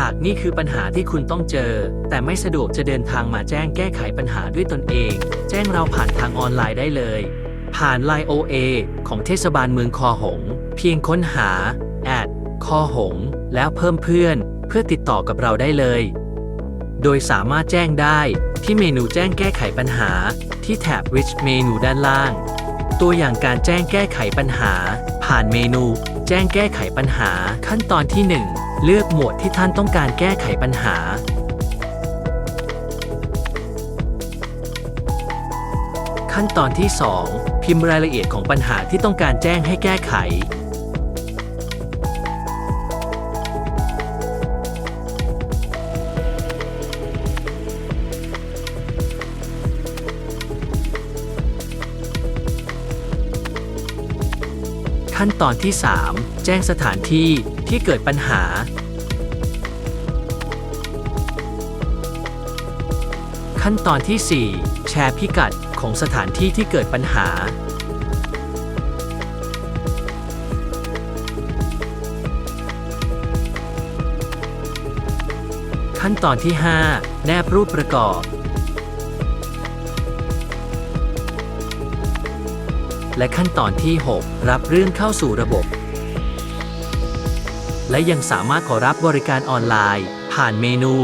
หากนี่คือปัญหาที่คุณต้องเจอ แต่ไม่สะดวกจะเดินทางมาแจ้งแก้ไขปัญหาด้วยตนเอง แจ้งเราผ่านทางออนไลน์ได้เลย ผ่าน Line OA ของเทศบาลเมืองคอหง เพียงค้นหา at คอหง แล้วเพิ่มเพื่อนเพื่อติดต่อกับเราได้เลย โดยสามารถแจ้งได้ที่เมนูแจ้งแก้ไขปัญหา ที่แถบ Rich เมนูด้านล่าง ตัวอย่างการแจ้งแก้ไขปัญหา ผ่านเมนู แจ้งแก้ไขปัญหาขั้นตอนที่ 1 เลือกหมวดที่ท่านต้องการแก้ไขปัญหา ขั้นตอนที่ 2 พิมพ์รายละเอียดของปัญหาที่ต้องการแจ้งให้แก้ไข ขั้นตอนที่ 3 แจ้งสถานที่ ที่เกิดปัญหา ขั้นตอนที่ 4 แชร์พิกัดของสถานที่ที่เกิดปัญหา ขั้นตอนที่ 5 แนบรูปประกอบ และขั้นตอนที่ 6 รับเรื่องเข้าสู่ระบบ และยังสามารถขอรับบริการออนไลน์ ผ่านเมนู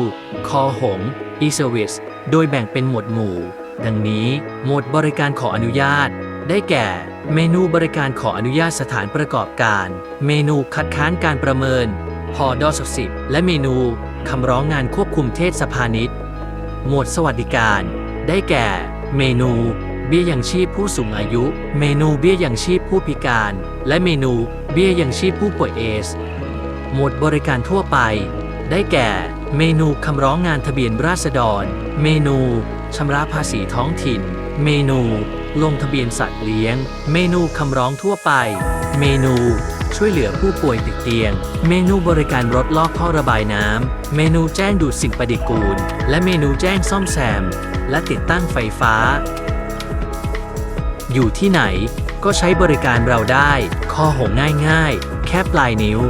Call Home e-service โดยแบ่งเป็นหมวดหมู่ ดังนี้ หมวดบริการขออนุญาต ได้แก่ เมนูบริการขออนุญาตสถานประกอบการ เมนูคัดค้านการประเมิน พอดอสิบและเมนูคำร้องงานควบคุมเทศพาณิชย์หมวดสวัสดิการ ได้แก่ เมนู เบี้ยยังชีพผู้สูงอายุ เมนูเบี้ยยังชีพผู้พิการ และเมนู เบี้ยยังชีพผู้ป่วยเอส หมวดบริการทั่วไป ได้แก่ เมนูคำร้องงานทะเบียนราษฎร เมนูชำระภาษีท้องถิ่น เมนู ลงทะเบียนสัตว์เลี้ยง เมนูคำร้องทั่วไป เมนูช่วยเหลือผู้ป่วยติดเตียง เมนูบริการรถลอกท่อระบายน้ำ เมนูแจ้งดูดสิ่งประดิกูล และเมนูแจ้งซ่อมแซม และติดตั้งไฟฟ้า อยู่ที่ไหนก็ใช้บริการเราได้ ข้อหงง่ายๆ แค่ปลายนิ้ว